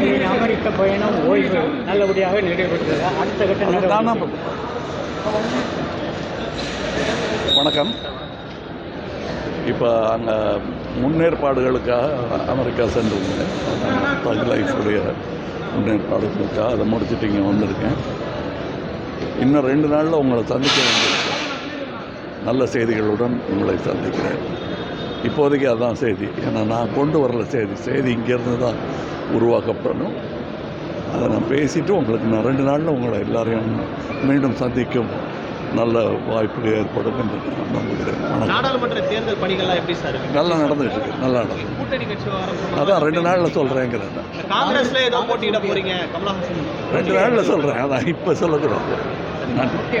மோடியின் அமெரிக்க பயணம் ஓய்வு நல்லபடியாக நிறைவேற்றது அடுத்த கட்ட. வணக்கம். இப்போ அங்கே முன்னேற்பாடுகளுக்காக அமெரிக்கா சென்றிருந்தேன். தக் லைஃபுடைய முன்னேற்பாடுகளுக்காக அதை முடிச்சுட்டு இங்கே வந்திருக்கேன். இன்னும் ரெண்டு நாளில் உங்களை சந்திக்க வேண்டியிருக்கேன் நல்ல செய்திகளுடன் உங்களை சந்திக்கிறேன். இப்போதைக்கு அதான் செய்தி. ஏன்னா நான் கொண்டு வரல செய்தி. செய்தி இங்கேருந்து தான் உருவாக்கப்படணும். அதை நான் பேசிட்டு உங்களுக்கு நான் ரெண்டு நாளில் உங்களை எல்லாரையும் மீண்டும் சந்திக்கும் நல்ல வாய்ப்பு ஏற்படும் என்று நான் நம்புகிறேன். நாடாளுமன்ற தேர்தல் பணிகள்லாம் எப்படி சார் நல்லா நடந்துகிட்டு இருக்கு. நல்லா நடந்து கூட்டணி கட்சி அதான் ரெண்டு நாளில் சொல்கிறேங்கிறேன் காங்கிரஸ்ல ஏதோ போட்டியிட போறீங்க கமலஹாசன். ரெண்டு நாளில் சொல்கிறேன் அதான் இப்போ சொல்லக்கூடாது. நன்றி.